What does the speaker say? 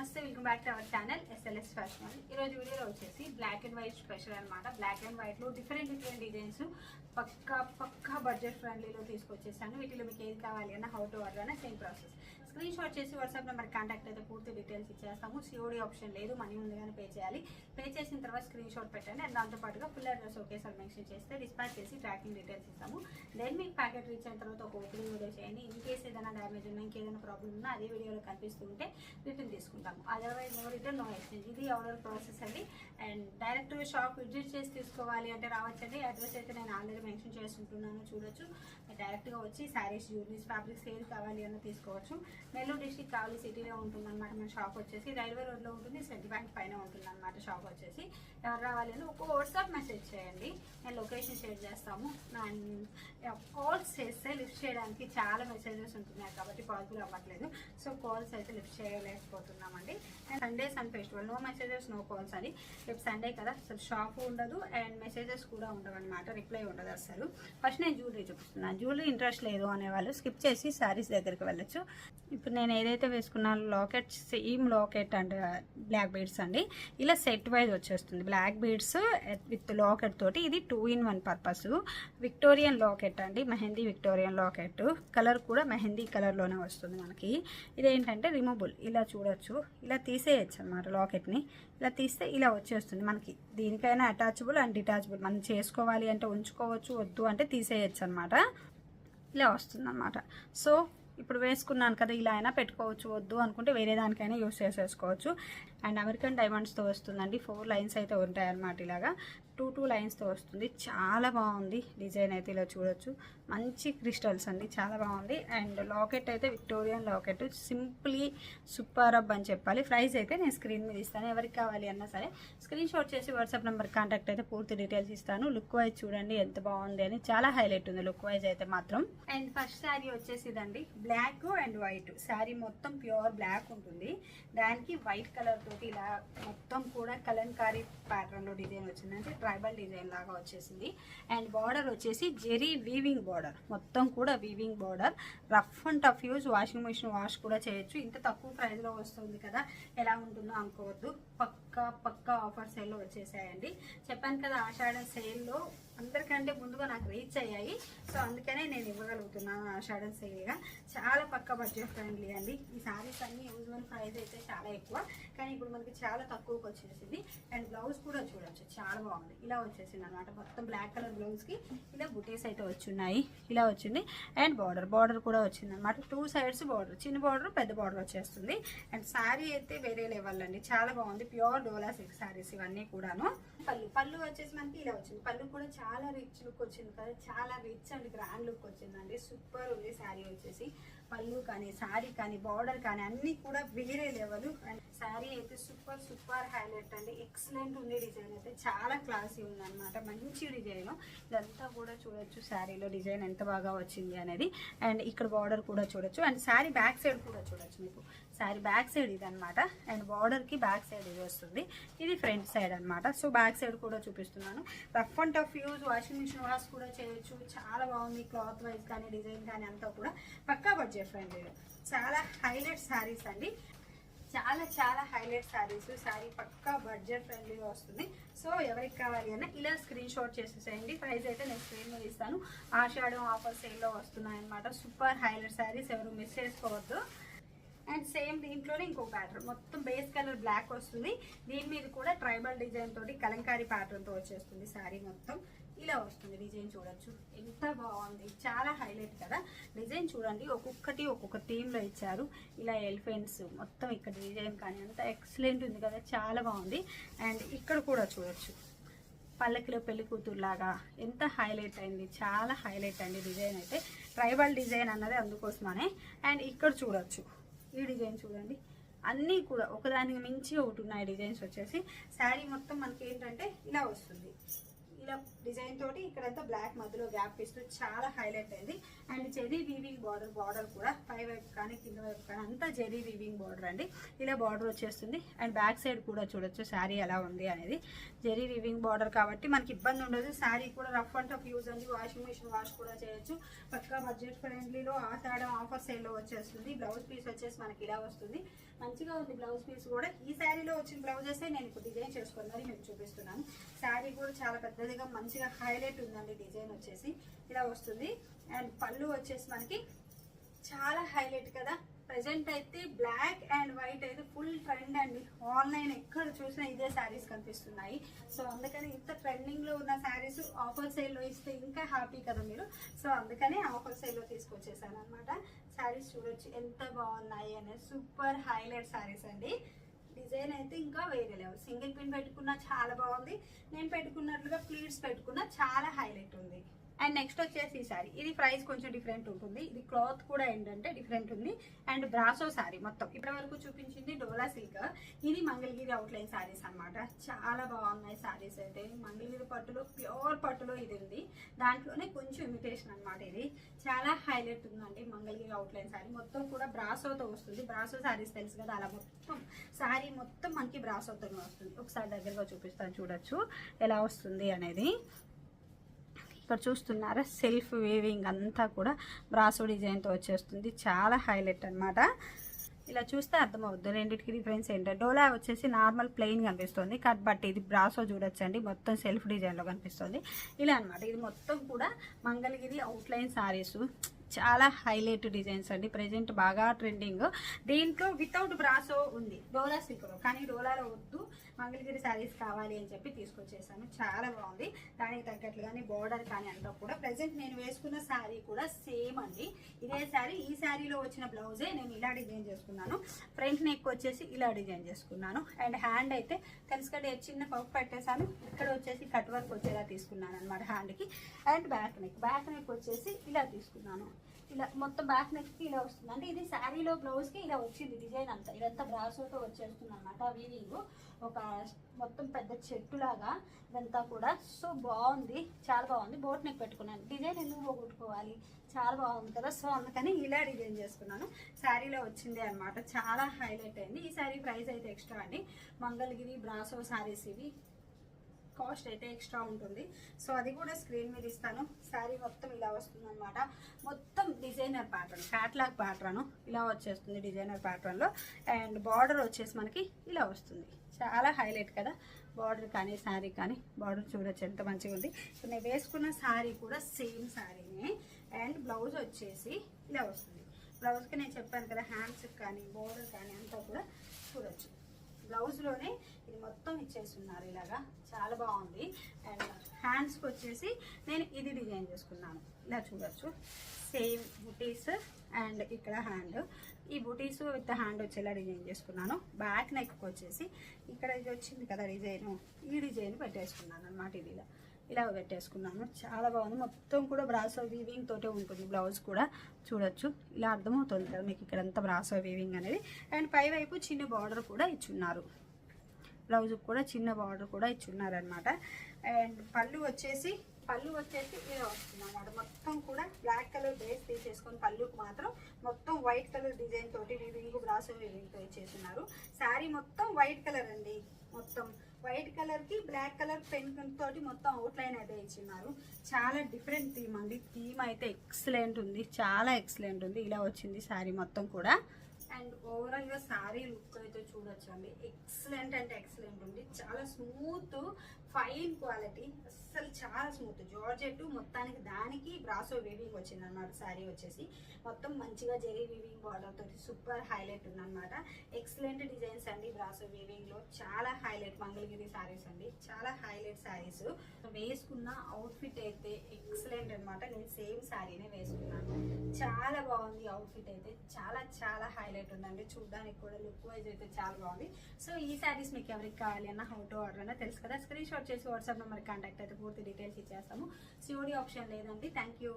నమస్తే welcome back to our channel SLS fashion ఈ రోజు వీడియోలో వచ్చేసి బ్లాక్ అండ్ వైట్ స్పెషల్ అన్నమాట. బ్లాక్ అండ్ వైట్లో డిఫరెంట్ డిఫరెంట్ డిజైన్స్ పక్కా పక్కా బడ్జెట్ ఫ్రెండ్లీలో తీసుకొచ్చేసాను. వీటిలో మీకు ఏది కావాలి అన్న హౌ టు ఆర్డర్ అన్న సేమ్ ప్రాసెస్ స్క్రీన్ షాట్ చేసి వాట్సాప్ నెంబర్ కాంటాక్ట్ అయితే పూర్తి డీటెయిల్స్ ఇచ్చేస్తాము. సిఓడి ఆప్షన్ లేదు మనీ ముందుగానే పే చేయాలి. పే చేసిన తర్వాత స్క్రీన్ షాట్ పెట్టండి. అండ్ దాంతో పాటుగా ఫుల్ అడ్రస్ ఒకేసారి మెన్షన్ చేస్తే డిస్పాచ్ చేసి ట్రాకింగ్ డీటెయిల్స్ ఇస్తాము. దెన్ మీకు ప్యాకెట్ రీచ్ అయిన తర్వాత ఒక ఓపెనింగ్ వీడియో చేయండి. ఇన్ కేసు ఏదైనా డ్యామేజ్ ఉన్నా ఇంకేదైనా ప్రాబ్లమ్ ఉన్నా అదే వీడియోలో కనిపిస్తూ ఉంటే రిటర్న్ తీసుకుంటాము. Otherwise no return no exchange ఇది ఆర్డర్ ప్రాసెస్ అండి. అండ్ డైరెక్ట్ షాప్ విజిట్ చేసి తీసుకోవాలి అంటే రావచ్చండి. అడ్రస్ అయితే నేను ఆల్రెడీ మెన్షన్ చేస్తుంటున్నాను. చూడొచ్చు. డైరెక్ట్గా వచ్చి శారీస్ జ్యూవెలరీస్ ఫ్యాబ్రిక్స్ ఏది కావాలి అన్న తీసుకోవచ్చు. నెల్లూరు డిస్టిక్ కావాలి సిటీలో ఉంటుంది అనమాట మన షాప్ వచ్చేసి రైల్వే రోడ్లో ఉంటుంది. సెంటి బ్యాంక్ పైన ఉంటుంది అనమాట షాప్ వచ్చేసి. ఎవరు రావాలి అని ఒక వాట్సాప్ మెసేజ్ చేయండి. నేను లొకేషన్ షేర్ చేస్తాము. కాల్స్ చేస్తే లిఫ్ట్ చేయడానికి చాలా మెసేజెస్ ఉంటున్నాయి కాబట్టి పాసిబుల్ అవ్వట్లేదు. సో కాల్స్ అయితే lift చేయలేకపోతున్నామండి. And Sunday sun festival no messages no calls అని. రేపు సండే కదా అసలు షాప్ ఉండదు అండ్ మెసేజెస్ కూడా ఉండవు అనమాట రిప్లై ఉండదు అసలు ఫస్ట్ నేను జ్యువెలరీ చూపిస్తున్నాను జ్యువెలరీ ఇంట్రెస్ట్ లేదు అనేవాళ్ళు స్కిప్ చేసి శారీస్ దగ్గరికి వెళ్ళొచ్చు. ఇప్పుడు నేను ఏదైతే వేసుకున్నాను locket same locket and uh, black beads అండి. ఇలా సెట్ వైజ్ వచ్చేస్తుంది. బ్లాక్ బీడ్స్ విత్ లాకెట్ తోటి ఇది two in one purpose Victorian locket అండి. మెహందీ విక్టోరియన్ లాకెట్ కలర్ కూడా మెహందీ కలర్లోనే వస్తుంది మనకి. ఇదేంటంటే రిమూబుల్ ఇలా చూడొచ్చు. ఇలా తీసేయచ్చు అనమాట లాకెట్ని ఇలా తీస్తే ఇలా వచ్చేస్తుంది మనకి. దీనికైనా అటాచబుల్ అండ్ డిటాచబుల్ మనం చేసుకోవాలి అంటే ఉంచుకోవచ్చు వద్దు అంటే తీసేయచ్చు అనమాట ఇలా వస్తుంది అనమాట సో ఇప్పుడు వేసుకున్నాను కదా ఇలా అయినా పెట్టుకోవచ్చు వద్దు అనుకుంటే వేరే దానికైనా యూస్ చేసేసుకోవచ్చు. అండ్ అమెరికన్ డైమండ్స్తో వస్తుందండి. ఫోర్ లైన్స్ అయితే ఉంటాయన్నమాట ఇలాగా. టూ టూ లైన్స్తో వస్తుంది. చాలా బాగుంది. డిజైన్ అయితే ఇలా చూడొచ్చు. మంచి క్రిస్టల్స్ అండి. చాలా బాగుంది. అండ్ లాకెట్ అయితే Victorian locket. Simply super up అని చెప్పాలి. ప్రైస్ అయితే నేను స్క్రీన్ మీద ఇస్తాను. ఎవరికి కావాలి అన్నా సరే స్క్రీన్ షాట్ చేసి వాట్సాప్ నెంబర్ కాంటాక్ట్ అయితే పూర్తి డీటెయిల్స్ ఇస్తాను. లుక్ వైజ్ చూడండి ఎంత బాగుంది అని. చాలా హైలైట్ ఉంది లుక్ వైజ్ అయితే మాత్రం. అండ్ ఫస్ట్ శారీ వచ్చేసి ఇదండి. Black and white. శారీ మొత్తం ప్యూర్ బ్లాక్ ఉంటుంది. దానికి వైట్ కలర్ తోటి ఇలా మొత్తం కూడా కలంకారీ ప్యాటర్న్లో డిజైన్ వచ్చిందంటే ట్రైబల్ డిజైన్ లాగా వచ్చేసింది. అండ్ బార్డర్ వచ్చేసి జెరీ వీవింగ్ బార్డర్. మొత్తం కూడా weaving border. Rough and tough use. Washing machine wash కూడా చేయొచ్చు. ఇంత తక్కువ ప్రైస్లో వస్తుంది కదా ఎలా ఉంటుందో అనుకోవద్దు. పక్కా పక్కా ఆఫర్ సేల్లో వచ్చేసాయండి. చెప్పాను కదా ఆషాఢ సేల్లో అందరికంటే ముందుగా నాకు రీచ్ అయ్యాయి. సో అందుకనే నేను ఇవ్వగలుగుతున్నాను షడన్ సేల్గా చాలా పక్క బడ్జెట్ ఫ్రెండ్లీ అండి. ఈ సారీస్ అన్ని యూజువల్ ప్రైస్ అయితే చాలా ఎక్కువ. కానీ ఇప్పుడు మనకి చాలా తక్కువకి వచ్చేసింది. అండ్ బ్లౌజ్ కూడా చూడొచ్చు. చాలా బాగుంది. ఇలా వచ్చేసింది అనమాట మొత్తం బ్లాక్ కలర్ బ్లౌజ్కి ఇలా బుటీస్ అయితే వచ్చున్నాయి. ఇలా వచ్చింది. అండ్ బార్డర్ బార్డర్ కూడా వచ్చింది అనమాట టూ సైడ్స్ బార్డర్ చిన్న బార్డర్ పెద్ద బార్డర్ వచ్చేస్తుంది. అండ్ శారీ అయితే వేరే లెవెల్ అండి. చాలా బాగుంది. ప్యూర్ డోలా సిల్క్ శారీస్ ఇవన్నీ కూడాను. పళ్ళు. పళ్ళు వచ్చేసి మనకి ఇలా వచ్చింది. పళ్ళు కూడా చాలా రిచ్ లుక్ వచ్చింది కదా చాలా రిచ్ అండ్ గ్రాండ్ లుక్ వచ్చిందండి. సూపర్ ఉంది శారీ వచ్చేసి. పళ్ళు కానీ శారీ కానీ బార్డర్ కానీ అన్నీ కూడా వేరే లెవెల్ అండ్ శారీ అయితే సూపర్ సూపర్ హైలైట్ అండి. ఎక్సలెంట్ ఉంది డిజైన్ అయితే. చాలా క్లాసీ ఉందన్నమాట. మంచి డిజైన్ ఇదంతా కూడా చూడొచ్చు శారీలో డిజైన్ ఎంత బాగా వచ్చింది అనేది. అండ్ ఇక్కడ బార్డర్ కూడా చూడొచ్చు. అండ్ శారీ బ్యాక్ సైడ్ కూడా చూడొచ్చు మీకు. శారీ బ్యాక్ సైడ్ ఇది అనమాట అండ్ బార్డర్కి బ్యాక్ సైడ్ ఇది వస్తుంది. ఇది ఫ్రంట్ సైడ్ అనమాట సో బ్యాక్ సైడ్ కూడా చూపిస్తున్నాను. Rough and tough use washing machine wash కూడా చేయొచ్చు. చాలా బాగుంది క్లాత్ వైజ్ కానీ డిజైన్ కానీ అంతా కూడా. పక్కా బడ్జెట్ ఫ్రెండ్లీ. చాలా హైలైట్ శారీస్ అండి. చాలా చాలా హైలైట్ శారీస్ శారీ పక్కా బడ్జెట్ ఫ్రెండ్లీగా వస్తుంది. సో ఎవరికి కావాలి అన్న ఇలా స్క్రీన్ షాట్ చేసేసేయండి. ప్రైస్ అయితే నేను స్క్రీన్ మీద ఇస్తాను. ఆషాఢం ఆఫర్ సేల్లో వస్తున్నాయి అనమాట సూపర్ హైలైట్ శారీస్ ఎవరు మిస్ చేసుకోవద్దు. అండ్ సేమ్ దీంట్లోనే ఇంకో ప్యాటర్న్ మొత్తం బేస్ కలర్ బ్లాక్ వస్తుంది. దీని మీద కూడా ట్రైబల్ డిజైన్ తోటి కలంకారీ ప్యాటర్న్తో వచ్చేస్తుంది శారీ మొత్తం. ఇలా వస్తుంది డిజైన్ చూడొచ్చు. ఎంత బాగుంది. చాలా హైలైట్ కదా. డిజైన్ చూడండి. ఒక్కొక్కటి ఒక్కొక్క థీమ్లో ఇచ్చారు. ఇలా ఎలిఫెంట్స్ మొత్తం ఇక్కడ డిజైన్ కానీ అంత ఎక్సలెంట్ ఉంది కదా. చాలా బాగుంది. అండ్ ఇక్కడ కూడా చూడొచ్చు. పల్లకిలో పెళ్ళి కూతురులాగా ఎంత హైలైట్ అయింది. చాలా హైలైట్ అండి డిజైన్ అయితే. ట్రైబల్ డిజైన్ అన్నది అందుకోసమనే. అండ్ ఇక్కడ చూడొచ్చు. ఈ డిజైన్ చూడండి. అన్నీ కూడా ఒకదానికి మించి ఒకటి ఉన్నాయి డిజైన్స్ వచ్చేసి. శారీ మొత్తం మనకి ఏంటంటే ఇలా వస్తుంది. ఇలా డిజైన్ తోటి ఇక్కడంతా బ్లాక్ మధ్యలో గ్యాప్ ఇస్తూ చాలా హైలైట్ అయింది. And zari weaving border border కూడా పై వైపు కానీ కింద వైపు కానీ అంతా జెరీ వీవింగ్ బార్డర్ అండి. ఇలా బార్డర్ వచ్చేస్తుంది. అండ్ బ్యాక్ సైడ్ కూడా చూడొచ్చు శారీ ఎలా ఉంది అనేది. జెరీ వీవింగ్ బార్డర్ కాబట్టి మనకి ఇబ్బంది ఉండదు. శారీ కూడా రఫ్ అండ్ టఫ్ యూజ్ అండి. వాషింగ్ మిషన్ వాష్ కూడా చేయొచ్చు. పక్కా బడ్జెట్ ఫ్రెండ్లీలో ఆషాఢం ఆఫర్ సేల్లో వచ్చేస్తుంది. బ్లౌజ్ పీస్ వచ్చేసి మనకి ఇలా వస్తుంది. మంచిగా ఉంది బ్లౌజ్ పీస్ కూడా. ఈ శారీలో వచ్చిన బ్లౌజెస్ నేను ఇప్పుడు డిజైన్ చేసుకొని మరి మీకు చూపిస్తున్నాను. శారీ కూడా చాలా పెద్దదిగా మంచిగా హైలైట్ ఉందండి డిజైన్ వచ్చేసి. ఇలా వస్తుంది. అండ్ పళ్ళు వచ్చేసి మనకి చాలా హైలైట్ కదా. ప్రజెంట్ అయితే బ్లాక్ అండ్ వైట్ అయితే ఫుల్ ట్రెండ్ అండి. ఆన్లైన్ ఎక్కడ చూసినా ఇదే శారీస్ కనిపిస్తున్నాయి. సో అందుకని ఇంత ట్రెండింగ్లో ఉన్న శారీస్ ఆఫర్ సేల్లో ఇస్తే ఇంకా హ్యాపీ కదా మీరు. సో అందుకని ఆఫర్ సేల్లో తీసుకొచ్చేసాను అనమాట శారీస్ చూడొచ్చు ఎంత బాగున్నాయి అనేది సూపర్ హైలైట్ శారీస్ అండి. డిజైన్ అయితే ఇంకా వేరే లేవు సింగిల్ పిన్ పెట్టుకున్నా చాలా బాగుంది. నేను పెట్టుకున్నట్లుగా ప్లీట్స్ పెట్టుకున్నా చాలా హైలైట్ ఉంది. అండ్ నెక్స్ట్ వచ్చేసి ఈ సారీ ఇది ప్రైస్ కొంచెం డిఫరెంట్ ఉంటుంది. ఇది క్లాత్ కూడా ఏంటంటే డిఫరెంట్ ఉంది. అండ్ బ్రాసో సారీ మొత్తం. ఇప్పటి వరకు చూపించింది డోలా సిల్క్ ఇది మంగళగిరి అవుట్లైన్ సారీస్ అన్నమాట. చాలా బాగున్నాయి సారీస్ అయితే. మంగళగిరి పట్టులో ప్యూర్ పట్టులో ఇది ఉంది. దాంట్లోనే కొంచెం ఇమిటేషన్ అనమాట ఇది. చాలా హైలైట్ ఉందండి మంగళగిరి అవుట్లైన్ సారీ మొత్తం కూడా బ్రాసోతో వస్తుంది. బ్రాసో సారీస్ తెలుసు కదా అలా మొత్తం సారీ మొత్తం మనకి బ్రాసోతోనే వస్తుంది. ఒకసారి దగ్గరగా చూపిస్తాను చూడొచ్చు ఎలా వస్తుంది అనేది. ఇక్కడ చూస్తున్నారా? సెల్ఫ్ వేవింగ్ అంతా కూడా బ్రాసో డిజైన్తో వచ్చేస్తుంది. చాలా హైలైట్ అన్నమాట. ఇలా చూస్తే అర్థమవుద్ది. రెండింటికి డిఫరెన్స్ ఏంటంటే డోలా వచ్చేసి నార్మల్ ప్లెయిన్ కనిపిస్తుంది. కట్ బట్ ఇది బ్రాసో చూడొచ్చండి. మొత్తం సెల్ఫ్ డిజైన్లో కనిపిస్తుంది. ఇలా అన్నమాట. ఇది మొత్తం కూడా మంగళగిరి అవుట్లైన్ సారీస్ చాలా హైలైట్ డిజైన్స్ అండి. ప్రజెంట్ బాగా ట్రెండింగ్. దీంట్లో వితౌట్ బ్రాసో ఉంది. డోలా సిల్క్లో కానీ డోలాలో వద్దు. మంగళగిరి శారీస్ కావాలి అని చెప్పి తీసుకొచ్చేసాను. చాలా బాగుంది. దానికి తగ్గట్లుగానే బోర్డర్ కానీ అంతా కూడా. ప్రజెంట్ నేను వేసుకున్న శారీ కూడా సేమ్ అండి. ఇదే శారీ. ఈ శారీలో వచ్చిన బ్లౌజే నేను ఇలా డిజైన్ చేసుకున్నాను. ఫ్రంట్ నెక్ వచ్చేసి ఇలా డిజైన్ చేసుకున్నాను. అండ్ హ్యాండ్ అయితే తెలుసు కదా చిన్న పప్పు పెట్టేశాను. ఇక్కడ వచ్చేసి కట్ వర్క్ వచ్చేలా తీసుకున్నాను అనమాట హ్యాండ్కి and back neck back neck వచ్చేసి ఇలా తీసుకున్నాను. ఇలా మొత్తం బ్యాక్ నెక్కి ఇలా వస్తుంది. అంటే ఇది శారీలో బ్లౌజ్కి ఇలా వచ్చింది డిజైన్ అంతా. ఇదంతా బ్రాసోతో వచ్చేస్తుంది అనమాట వీవింగ్ ఒక మొత్తం పెద్ద చెట్టు లాగా ఇదంతా కూడా. సో బాగుంది. చాలా బాగుంది. బోట్ నెక్ పెట్టుకున్నాను. డిజైన్ ఎందుకు పోగొట్టుకోవాలి? చాలా బాగుంది కదా. సో అందుకని ఇలా డిజైన్ చేసుకున్నాను. శారీలో వచ్చింది అనమాట చాలా హైలైట్ అయింది. ఈ శారీ ప్రైస్ అయితే ఎక్స్ట్రా అండి. మంగళగిరి బ్రాసో శారీస్ ఇవి. కాస్ట్ అయితే ఎక్స్ట్రా ఉంటుంది. సో అది కూడా స్క్రీన్ మీద ఇస్తాను. శారీ మొత్తం ఇలా వస్తుందన్నమాట. మొత్తం డిజైనర్ ప్యాటర్న్ క్యాట్లాగ్ ప్యాటర్న్ ఇలా వచ్చేస్తుంది డిజైనర్ ప్యాటర్న్లో అండ్ బార్డర్ వచ్చేసి మనకి ఇలా వస్తుంది. చాలా హైలైట్ కదా. బార్డర్ కానీ శారీ కానీ బార్డర్ చూడొచ్చు ఎంత మంచిగా ఉంది. సో నేను వేసుకున్న శారీ కూడా సేమ్ శారీనే. అండ్ బ్లౌజ్ వచ్చేసి ఇలా వస్తుంది. బ్లౌజ్కి నేను చెప్పాను కదా హ్యాండ్స్ కానీ బోర్డర్ కానీ అంతా కూడా చూడొచ్చు. బ్లౌజ్లోనే ఇది మొత్తం ఇచ్చేస్తున్నారు ఇలాగా. చాలా బాగుంది. అండ్ హ్యాండ్స్కి వచ్చేసి నేను ఇది డిజైన్ చేసుకున్నాను. ఇలా చూడొచ్చు. సేమ్ బుటీస్ అండ్ ఇక్కడ హ్యాండ్. ఈ బుటీస్ విత్ హ్యాండ్ వచ్చేలా డిజైన్ చేసుకున్నాను. బ్యాక్ నెక్ వచ్చేసి ఇక్కడ ఇది వచ్చింది కదా డిజైన్. ఈ డిజైన్ పెట్టేసుకున్నాను అనమాట ఇది ఇలా ఇలా పెట్టేసుకున్నాను. చాలా బాగుంది. మొత్తం కూడా బ్రాసో వీవింగ్ తోటే ఉంటుంది. బ్లౌజ్ కూడా చూడొచ్చు. ఇలా అర్థమవుతుంది కదా మీకు ఇక్కడ అంతా బ్రాసో వీవింగ్ అనేది. అండ్ పై వైపు చిన్న బార్డర్ కూడా ఇచ్చున్నారు. బ్లౌజ్ కూడా చిన్న బార్డర్ కూడా ఇచ్చున్నారు అనమాట అండ్ పళ్ళు వచ్చేసి పళ్ళు వచ్చేసి ఇలా వస్తుంది అనమాట మొత్తం కూడా బ్లాక్ కలర్ బేస్ తీసేసుకొని పళ్ళుకు మాత్రం మొత్తం వైట్ కలర్ డిజైన్ తోటి వీవింగ్ బ్రాసో వీవింగ్తో ఇచ్చేస్తున్నారు. శారీ మొత్తం వైట్ కలర్ అండి. మొత్తం వైట్ కలర్కి బ్లాక్ కలర్ పెన్ తోటి మొత్తం అవుట్ లైన్ అయితే ఇచ్చిన్నారు చాలా డిఫరెంట్ థీమ్ అండి. థీమ్ అయితే ఎక్సలెంట్ ఉంది. చాలా ఎక్సలెంట్ ఉంది. ఇలా వచ్చింది శారీ మొత్తం కూడా. అండ్ ఓవరాల్గా శారీ లుక్ అయితే చూడొచ్చు అండి ఎక్సలెంట్ అంటే ఎక్సలెంట్ ఉంది. చాలా స్మూత్ ఫైన్ క్వాలిటీ అస్సలు చాలా స్మూత్ జార్జెట్ మొత్తానికి దానికి బ్రాసో వీవింగ్ వచ్చింది అనమాట శారీ వచ్చేసి. మొత్తం మంచిగా జెరీ వీవింగ్ బార్డర్ తోటి సూపర్ హైలైట్ ఉందన్నమాట. ఎక్సలెంట్ డిజైన్స్ అండి బ్రాసో వీవింగ్లో. చాలా హైలైట్ మంగళగిరి శారీస్ అండి. చాలా హైలైట్ శారీస్ వేసుకున్న అవుట్ఫిట్ అయితే ఎక్సలెంట్ అన్నమాట. నేను సేమ్ శారీనే వేసుకున్నాను. చాలా బాగుంది అవుట్ఫిట్ అయితే. చాలా చాలా హైలైట్ ఉందండి. చూడడానికి కూడా లుక్ వైజ్ అయితే చాలా బాగుంది. సో ఈ శారీస్ మీకు ఎవరికి కావాలి అన్న హౌ టు ఆర్డర్ అన్న తెలుసు కదా. స్క్రీన్ షాట్ చేసి వాట్సాప్ నెంబర్ కాంటాక్ట్ అయితే పూర్తి డీటెయిల్స్ ఇచ్చేస్తాము. సిఓడి ఆప్షన్ లేదండి. Thank you